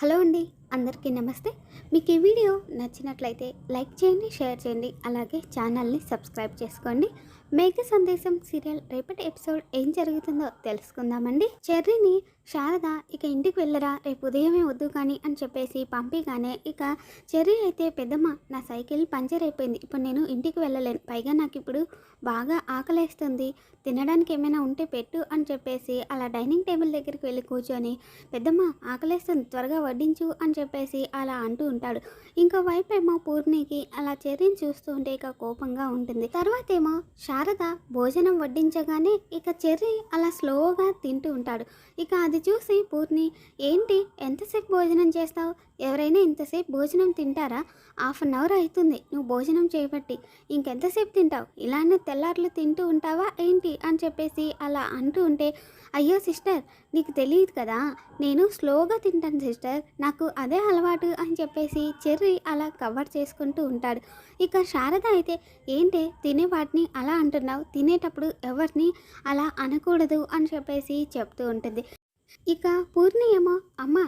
Hello అండి అందరికీ నమస్తే. మీకు ఈ వీడియో నచ్చినట్లయితే లైక్ చేయండి షేర్ చేయండి అలాగే ఛానల్ని సబ్స్క్రైబ్ చేసుకోండి. మేఘ సందేశం సీరియల్ రేపటి ఎపిసోడ్ ఏం జరుగుతుందో తెలుసుకుందామండి. చెర్రీని శారద ఇక ఇంటికి వెళ్ళరా? రేపు ఉదయమే వద్దు కానీ అని చెప్పేసి పంపిగానే ఇక చెర్రీ అయితే పెద్దమ్మ నా సైకిల్ పంచర్ అయిపోయింది. ఇప్పుడు నేను ఇంటికి వెళ్ళలేను. పైగా నాకు ఇప్పుడు బాగా ఆకలేస్తుంది. తినడానికి ఏమైనా ఉంటే పెట్టు అని చెప్పేసి అలా డైనింగ్ టేబుల్ దగ్గరికి వెళ్ళి కూర్చొని పెద్దమ్మ ఆకలేస్తుంది త్వరగా వడ్డించు అని చెప్పేసి అలా అంటూ ఉంటాడు. ఇంకో వైపు ఏమో పూర్ణికి అలా చెర్రీని చూస్తూ ఉంటే ఇక కోపంగా ఉంటుంది. తర్వాత ఏమో శారద భోజనం వడ్డించగానే ఇక చెర్రీ అలా స్లోగా తింటూ ఉంటాడు. ఇక అది చూసి పూర్ణి ఏంటి? ఎంతసేపు భోజనం చేస్తావు? ఎవరైనా ఇంతసేపు భోజనం తింటారా? హాఫ్ అన్ అవర్ అవుతుంది నువ్వు భోజనం చేయబట్టి ఇంకెంతసేపు తింటావు? ఇలానే తెల్లార్లు తింటూ ఉంటావా ఏంటి? అని చెప్పేసి అలా అంటూ ఉంటే అయ్యో సిస్టర్ నీకు తెలియదు కదా? నేను స్లోగా తింటాను సిస్టర్. నాకు అదే అలవాటు అని చెప్పేసి చెర్రీ అలా కవర్ చేసుకుంటూ ఉంటాడు. ఇక శారద అయితే ఏంటి? తినే వాటిని అలా అంటున్నావు. తినేటప్పుడు ఎవరిని అలా అనకూడదు అని చెప్పేసి చెప్తూ ఉంటుంది. ఇక పూర్ణి ఏమో అమ్మ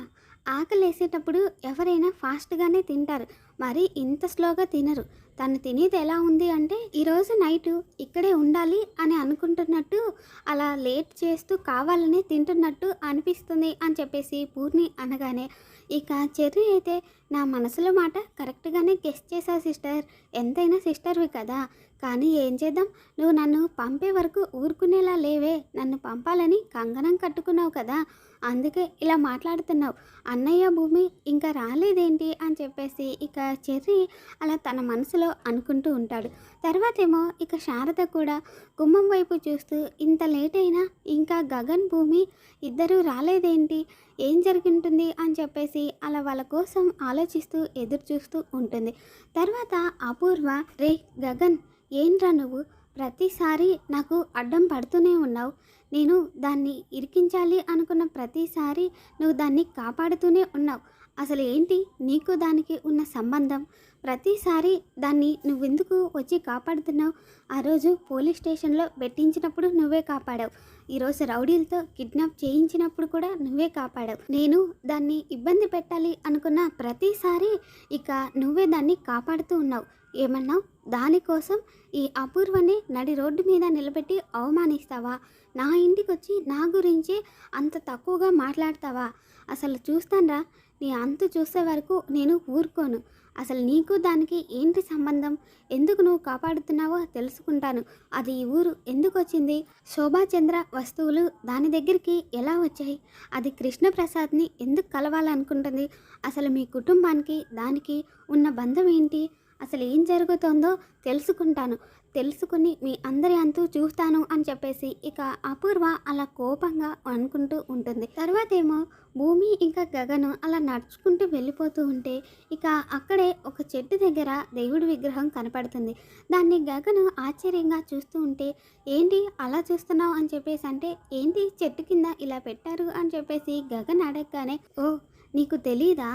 ఆకలేసేటప్పుడు ఎవరైనా ఫాస్ట్గానే తింటారు. మరి ఇంత స్లోగా తినరు. తను తినేది ఎలా ఉంది అంటే ఈరోజు నైట్ ఇక్కడే ఉండాలి అని అనుకుంటున్నట్టు అలా లేట్ చేస్తూ కావాలని తింటున్నట్టు అనిపిస్తుంది అని చెప్పేసి పూర్ణి అనగానే ఇక చెర్రీ అయితే నా మనసులో మాట కరెక్ట్గానే గెస్ట్ చేశా సిస్టర్. ఎంతైనా సిస్టర్వి కదా. కానీ ఏం చేద్దాం? నువ్వు నన్ను పంపే వరకు ఊరుకునేలా లేవే. నన్ను పంపాలని కంగనం కట్టుకున్నావు కదా. అందుకే ఇలా మాట్లాడుతున్నావు. అన్నయ్య భూమి ఇంకా రాలేదేంటి? అని చెప్పేసి ఇక చెర్రి అలా తన మనసులో అనుకుంటూ ఉంటాడు. తర్వాత ఏమో ఇక శారద కూడా గుమ్మం వైపు చూస్తూ ఇంత లేట్ అయినా ఇంకా గగన్ భూమి ఇద్దరూ రాలేదేంటి? ఏం జరుగుంటుంది? అని చెప్పేసి అలా వాళ్ళ కోసం ఆలోచిస్తూ ఎదురు చూస్తూ ఉంటుంది. తర్వాత అపూర్వ రే గగన్ ఏంట్రా నువ్వు? ప్రతిసారి నాకు అడ్డం పడుతూనే ఉన్నావు. నేను దాన్ని ఇరికించాలి అనుకున్న ప్రతిసారి నువ్వు దాన్ని కాపాడుతూనే ఉన్నావు. అసలు ఏంటి నీకు దానికి ఉన్న సంబంధం? ప్రతిసారి దాన్ని నువ్వెందుకు వచ్చి కాపాడుతున్నావు? ఆ రోజు పోలీస్ స్టేషన్లో పెట్టించినప్పుడు నువ్వే కాపాడావు. ఈరోజు రౌడీలతో కిడ్నాప్ చేయించినప్పుడు కూడా నువ్వే కాపాడావు. నేను దాన్ని ఇబ్బంది పెట్టాలి అనుకున్న ప్రతిసారి ఇక నువ్వే దాన్ని కాపాడుతూ ఉన్నావు. ఏమన్నావు? దానికోసం ఈ అపూర్వని నడి రోడ్డు మీద నిలబెట్టి అవమానిస్తావా? నా ఇంటికి వచ్చి నా గురించి అంత తక్కువగా మాట్లాడతావా? అసలు చూస్తానరా నీ అంతు చూసే వరకు నేను ఊరుకోను. అసలు నీకు దానికి ఏంటి సంబంధం? ఎందుకు నువ్వు కాపాడుతున్నావో తెలుసుకుంటాను. అది ఈ ఊరు ఎందుకు వచ్చింది? శోభాచంద్ర వస్తువులు దాని దగ్గరికి ఎలా వచ్చాయి? అది కృష్ణప్రసాద్ని ఎందుకు కలవాలనుకుంటుంది? అసలు మీ కుటుంబానికి దానికి ఉన్న బంధం ఏంటి? అసలు ఏం జరుగుతుందో తెలుసుకుంటాను. తెలుసుకుని మీ అందరి అంతూ చూస్తాను అని చెప్పేసి ఇక అపూర్వ అలా కోపంగా అనుకుంటూ ఉంటుంది. తర్వాత ఏమో భూమి ఇంకా గగను అలా నడుచుకుంటూ వెళ్ళిపోతూ ఉంటే ఇక అక్కడే ఒక చెట్టు దగ్గర దేవుడి విగ్రహం కనపడుతుంది. దాన్ని గగను ఆశ్చర్యంగా చూస్తూ ఉంటే ఏంటి అలా చూస్తున్నావు? అని చెప్పేసి అంటే ఏంటి చెట్టు కింద ఇలా పెట్టారు? అని చెప్పేసి గగన్ అడగగానే ఓ నీకు తెలీదా?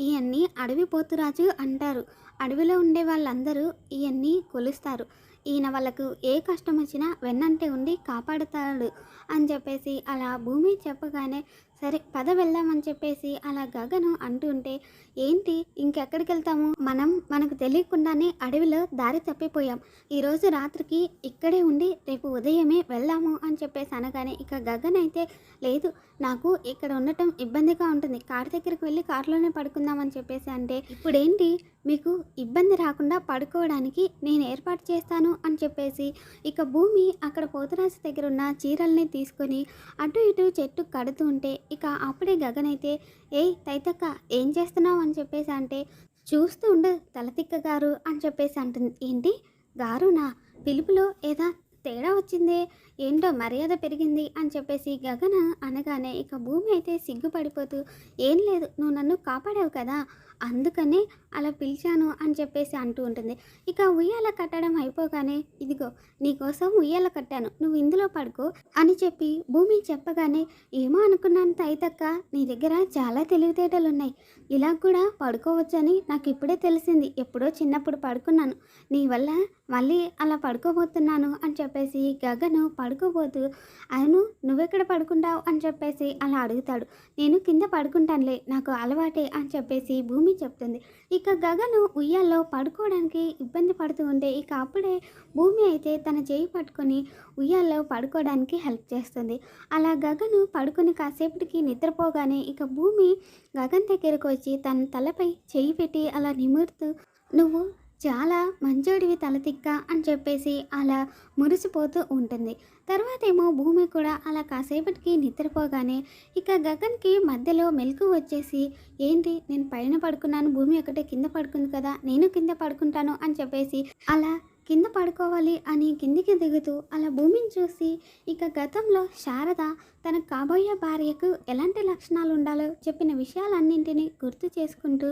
ఇవన్నీ అడవి పోతురాజు అంటారు. అడవిలో ఉండే వాళ్ళందరూ ఇవన్నీ కొలుస్తారు. ఈయన వాళ్ళకు ఏ కష్టం వచ్చినా వెన్నంటే ఉండి కాపాడుతాడు అని చెప్పేసి అలా భూమి చెప్పగానే సరే పద వెళ్దామని చెప్పేసి అలా గగను అంటుంటే ఏంటి? ఇంకెక్కడికి వెళ్తాము మనం మనకు తెలియకుండానే అడవిలో దారి తప్పిపోయాం. ఈరోజు రాత్రికి ఇక్కడే ఉండి రేపు ఉదయమే వెళ్దాము అని చెప్పేసి అనగానే ఇక గగన్ అయితే లేదు నాకు ఇక్కడ ఉండటం ఇబ్బందిగా ఉంటుంది. కారు దగ్గరికి వెళ్ళి కారులోనే పడుకుందామని చెప్పేసి అంటే ఇప్పుడేంటి? మీకు ఇబ్బంది రాకుండా పడుకోవడానికి నేను ఏర్పాటు చేస్తాను అని చెప్పేసి ఇక భూమి అక్కడ పోతరాజు దగ్గర ఉన్న చీరల్ని తీసుకొని అటు ఇటు చెట్టు కడుతూ ఉంటే ఇక అప్పుడే గగనైతే ఏయ్ తైతక్క ఏం చేస్తున్నావు? అని చెప్పేసి అంటే చూస్తూ ఉండు తలతిక్క గారు అని చెప్పేసి అంటుంది. ఏంటి? గారునా? పిలుపులో ఏదా తేడా వచ్చిందే? ఏంటో మర్యాద పెరిగింది? అని చెప్పేసి గగన అనగానే ఇక భూమి అయితే సిగ్గుపడిపోతూ ఏం లేదు నువ్వు నన్ను కాపాడావు కదా? అందుకనే అలా పిలిచాను అని చెప్పేసి అంటూ ఉంటుంది. ఇక ఉయ్యాల కట్టడం అయిపోగానే ఇదిగో నీకోసం ఉయ్యాల కట్టాను. నువ్వు ఇందులో పడుకో అని చెప్పి భూమి చెప్పగానే ఏమో అనుకున్నాను తైతక్క నీ దగ్గర చాలా తెలివితేటలు ఉన్నాయి ఇలా కూడా పడుకోవచ్చని నాకు ఇప్పుడే తెలిసింది. ఎప్పుడో చిన్నప్పుడు పడుకున్నాను. నీ వల్ల మళ్ళీ అలా పడుకోబోతున్నాను అని చెప్పేసి గగను పడుకోబోతూ అవును నువ్వెక్కడ పడుకుంటావు అని చెప్పేసి అలా అడుగుతాడు. నేను కింద పడుకుంటానులే నాకు అలవాటే అని చెప్పేసి భూమి చెప్తుంది. ఇక గగను ఉయ్యాల్లో పడుకోవడానికి ఇబ్బంది పడుతూ ఉంటే ఇక అప్పుడే భూమి అయితే తన చేయి పట్టుకొని ఉయ్యాల్లో పడుకోవడానికి హెల్ప్ చేస్తుంది. అలా గగను పడుకుని కాసేపటికి నిద్రపోగానే ఇక భూమి గగన్ దగ్గరకు వచ్చి తన తలపై చేయి పెట్టి అలా నిమురుతూ నువ్వు చాలా మంచోడివి తలతిక్క అని చెప్పేసి అలా మురిసిపోతూ ఉంటుంది. తర్వాత ఏమో భూమి కూడా అలా కాసేపటికి నిద్రపోగానే ఇక గగన్కి మధ్యలో మెలకు వచ్చేసి ఏంటి నేను పైన పడుకున్నాను భూమి ఒకటే కింద పడుకుంది కదా నేను కింద పడుకుంటాను అని చెప్పేసి అలా కింద పడుకోవాలి అని కిందికి దిగుతూ అలా భూమిని చూసి ఇక గతంలో శారద తన కాబోయే భార్యకు ఎలాంటి లక్షణాలు ఉండాలో చెప్పిన విషయాలన్నింటినీ గుర్తు చేసుకుంటూ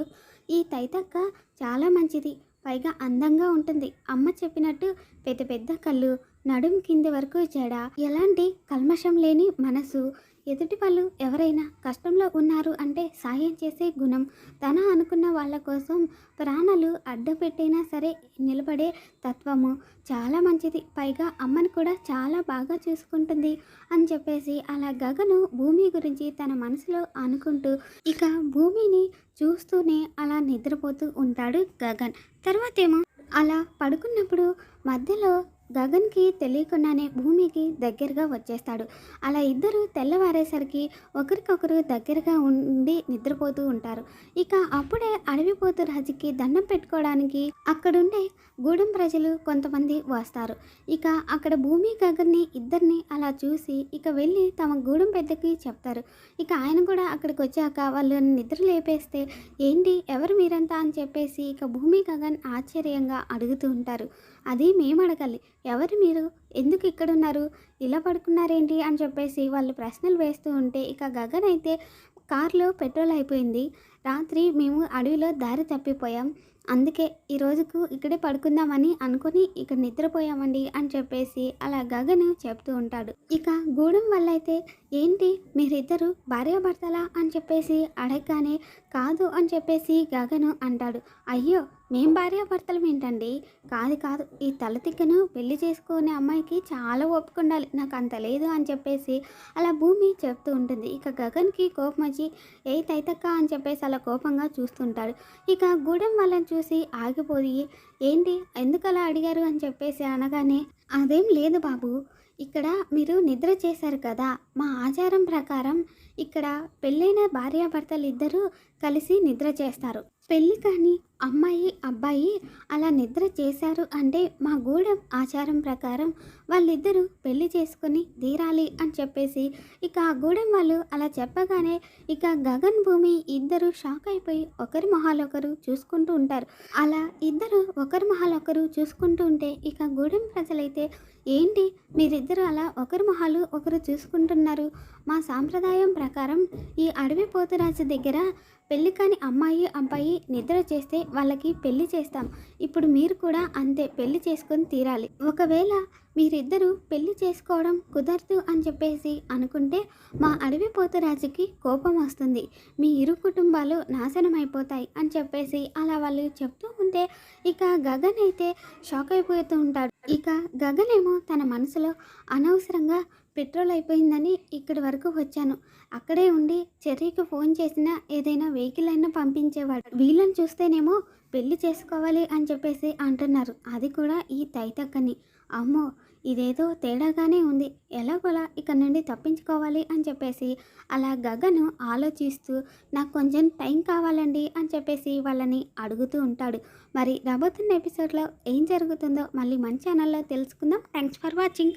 ఈ తైతక్క చాలా మంచిది పైగా అందంగా ఉంటుంది. అమ్మ చెప్పినట్టు పెద్ద పెద్ద కళ్ళు నడుం కింది వరకు జడ ఎలాంటి కల్మషం లేని మనసు ఎదుటి వాళ్ళు ఎవరైనా కష్టంలో ఉన్నారు అంటే సాయం చేసే గుణం. తన అనుకున్న వాళ్ళ కోసం ప్రాణాలు అడ్డపెట్టైనా సరే నిలబడే తత్వము. చాలా మంచిది. పైగా అమ్మని కూడా చాలా బాగా చూసుకుంటుంది అని చెప్పేసి అలా గగను భూమి గురించి తన మనసులో అనుకుంటూ ఇక భూమిని చూస్తూనే అలా నిద్రపోతూ ఉంటాడు గగన్. తర్వాత ఏమో అలా పడుకున్నప్పుడు మధ్యలో గగన్కి తెలియకుండానే భూమికి దగ్గరగా వచ్చేస్తాడు. అలా ఇద్దరు తెల్లవారేసరికి ఒకరికొకరు దగ్గరగా ఉండి నిద్రపోతూ ఉంటారు. ఇక అప్పుడే అడవిపోతు రాజుకి దండం పెట్టుకోవడానికి అక్కడుండే గూడెం ప్రజలు కొంతమంది వస్తారు. ఇక అక్కడ భూమి గగన్ని ఇద్దరిని అలా చూసి ఇక వెళ్ళి తమ గూడెం పెద్దకి చెప్తారు. ఇక ఆయన కూడా అక్కడికి వచ్చాక వాళ్ళని నిద్ర లేపేస్తే ఏంటి? ఎవరు మీరంతా? అని చెప్పేసి ఇక భూమి గగన్ ఆశ్చర్యంగా అడుగుతూ ఉంటారు. అది మేము అడగాలి. ఎవరు మీరు? ఎందుకు ఇక్కడ ఉన్నారు ఇలా పడుకున్నారేంటి? అని చెప్పేసి వాళ్ళు ప్రశ్నలు వేస్తూ ఉంటే ఇక గగన్ అయితే కార్లో పెట్రోల్ అయిపోయింది. రాత్రి మేము అడవిలో దారి తప్పిపోయాం. అందుకే ఈ రోజుకు ఇక్కడే పడుకుందామని అనుకుని ఇక్కడ నిద్రపోయామండి అని చెప్పేసి అలా గగన్ చెప్తూ ఉంటాడు. ఇక గూడెం వల్ల అయితే ఏంటి? మీరిద్దరు భార్యాభర్తలా అని చెప్పేసి అడగగానే కాదు అని చెప్పేసి గగను అంటాడు. అయ్యో మేం భార్యాభర్తలం ఏంటండి? కాదు కాదు. ఈ తలతిక్కను పెళ్ళి చేసుకునే అమ్మాయికి చాలా ఒప్పుకుండాలి నాకు అంత లేదు అని చెప్పేసి అలా భూమి చెప్తూ ఉంటుంది. ఇక గగన్కి కోపం వచ్చి ఏ తైతక్క అని చెప్పేసి అలా కోపంగా చూస్తుంటాడు. ఇక గూడెం వాళ్ళని చూసి ఆగిపోయి ఏంటి? ఎందుకు అలా అడిగారు? అని చెప్పేసి అనగానే అదేం లేదు బాబు. ఇక్కడ మీరు నిద్ర చేశారు కదా. మా ఆచారం ప్రకారం ఇక్కడ పెళ్ళైన భార్యాభర్తలు ఇద్దరూ కలిసి నిద్ర చేస్తారు. పెళ్ళి కానీ అమ్మాయి అబ్బాయి అలా నిద్ర చేశారు అంటే మా గూడెం ఆచారం ప్రకారం వాళ్ళిద్దరూ పెళ్ళి చేసుకొని తీరాలి అని చెప్పేసి ఇక ఆ గూడెం వాళ్ళు అలా చెప్పగానే ఇక గగన్ భూమి ఇద్దరు షాక్ అయిపోయి ఒకరి మొహాలు ఒకరు చూసుకుంటూ ఉంటారు. అలా ఇద్దరు ఒకరి మొహాలు ఒకరు చూసుకుంటూ ఉంటే ఇక గూడెం ప్రజలైతే ఏంటి మీరిద్దరు అలా ఒకరి మొహాలు ఒకరు చూసుకుంటున్నారు? మా సాంప్రదాయం ప్రకారం ఈ అడవి పోతురాజు దగ్గర పెళ్ళి కాని అమ్మాయి అబ్బాయి నిద్ర చేస్తే వాళ్ళకి పెళ్ళి చేస్తాం. ఇప్పుడు మీరు కూడా అంతే పెళ్ళి చేసుకొని తీరాలి. ఒకవేళ మీరిద్దరూ పెళ్ళి చేసుకోవడం కుదరదు అని చెప్పేసి అనుకుంటే మా అడవి పోతురాజుకి కోపం వస్తుంది. మీ ఇరు కుటుంబాలు నాశనం అయిపోతాయి అని చెప్పేసి అలా వాళ్ళు చెప్తూ ఉంటే ఇక గగన్ అయితే షాక్ అయిపోతూ ఉంటాడు. ఇక గగన్ ఏమో తన మనసులో అనవసరంగా పెట్రోల్ అయిపోయిందని ఇక్కడి వరకు వచ్చాను. అక్కడే ఉండి చెర్రీకి ఫోన్ చేసినా ఏదైనా వెహికల్ అయినా పంపించేవాడు. వీళ్ళని చూస్తేనేమో పెళ్ళి చేసుకోవాలి అని చెప్పేసి అంటున్నారు. అది కూడా ఈ తైతక్కని. అమ్మో ఇదేదో తేడాగానే ఉంది. ఎలాగోలా ఇక్కడ నుండి తప్పించుకోవాలి అని చెప్పేసి అలా గగను ఆలోచిస్తూ నాకు కొంచెం టైం కావాలండి అని చెప్పేసి వాళ్ళని అడుగుతూ ఉంటాడు. మరి రాబోతున్న ఎపిసోడ్లో ఏం జరుగుతుందో మళ్ళీ మన ఛానల్లో తెలుసుకుందాం. Thanks for watching.